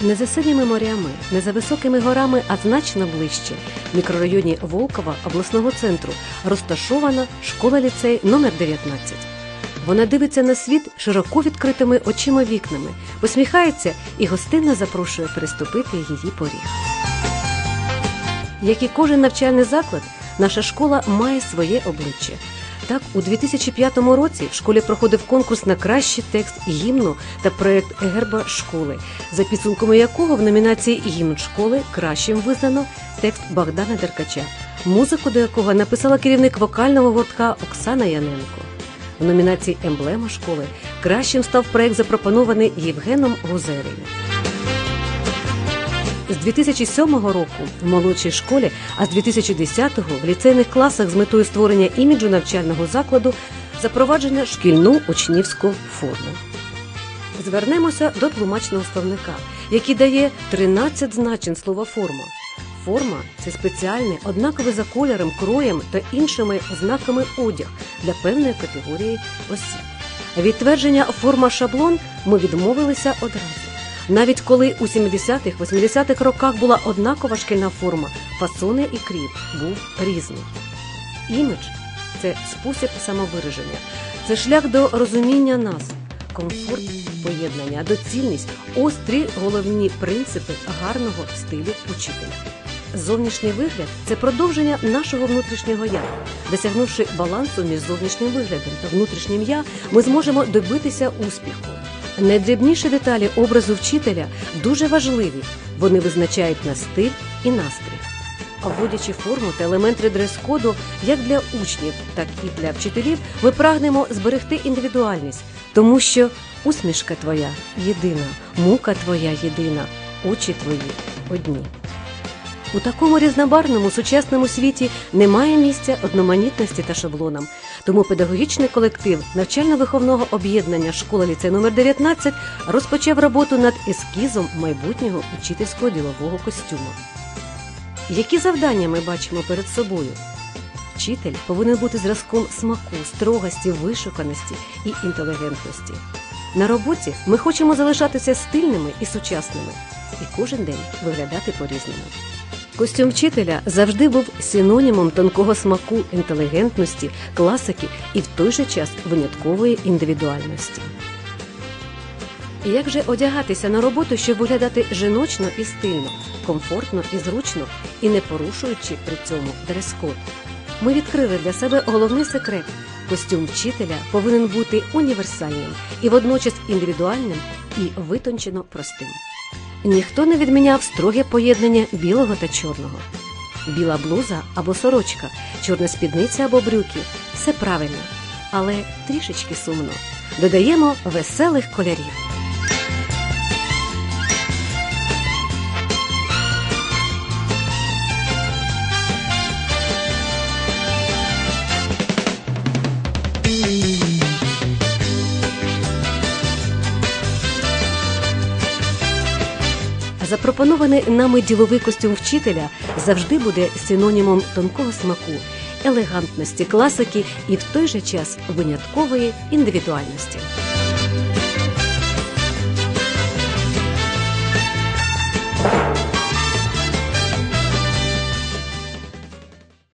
Не за синіми морями, не за високими горами, а значно ближче. В мікрорайоні Волкова обласного центру розташована школа-ліцей номер 19. Вона дивиться на світ широко відкритими очима вікнами, посміхається і гостинно запрошує переступити її поріг. Як і кожен навчальний заклад, наша школа має своє обличчя. Так, у 2005 році в школі проходив конкурс на кращий текст гімну та проєкт герба школи, за підсумками якого в номінації Гімн школи кращим визнано текст Богдана Деркача, музику до якого написала керівник вокального гуртка Оксана Яненко. В номінації Емблема школи кращим став проєкт, запропонований Євгеном Гузерою. З 2007 року в молодшій школі, а з 2010-го в ліцейних класах з метою створення іміджу навчального закладу запроваджено шкільну учнівську форму. Звернемося до тлумачного словника, який дає 13 значень слова форма. Форма це спеціальний, однаковий за кольором, кроєм та іншими ознаками одяг для певної категорії осіб. Від твердження форма шаблон ми відмовилися одразу. Навіть коли у 70-х, 80-х роках була однакова шкільна форма, фасони і кріп був різний. Імідж це спосіб самовираження, це шлях до розуміння нас, комфорт поєднання, доцільність ось три головні принципи гарного стилю учителя. Зовнішній вигляд це продовження нашого внутрішнього я. Досягнувши балансу між зовнішнім виглядом та внутрішнім я, ми зможемо добитися успіху. Найдрібніші деталі образу вчителя дуже важливі. Вони визначають на стиль і настрій. Вводячи форму та елементи дрес-коду як для учнів, так і для вчителів, ми прагнемо зберегти індивідуальність, тому що усмішка твоя єдина, мука твоя єдина, очі твої одні. У такому різнобарному сучасному світі немає місця одноманітності та шаблонам. Тому педагогічний колектив навчально-виховного об'єднання школа ліцей номер 19 розпочав роботу над ескізом майбутнього учительського ділового костюму. Які завдання ми бачимо перед собою? Вчитель повинен бути зразком смаку, строгості, вишуканості і інтелігентності. На роботі ми хочемо залишатися стильними і сучасними, і кожен день виглядати по-різному. Костюм вчителя завжди був синонімом тонкого смаку, інтелігентності, класики і в той же час виняткової індивідуальності. Як же одягатися на роботу, щоб виглядати жіночно і стильно, комфортно і зручно, і не порушуючи при цьому дрес-код? Ми відкрили для себе головний секрет. Костюм вчителя повинен бути універсальним і водночас індивідуальним і витончено простим. Ніхто не відміняв строге поєднання білого та чорного. Біла блуза або сорочка, чорна спідниця або брюки все правильно, але трішечки сумно. Додаємо веселих кольорів. Запропонований нами діловий костюм вчителя завжди буде синонімом тонкого смаку, елегантності, класики і в той же час виняткової індивідуальності.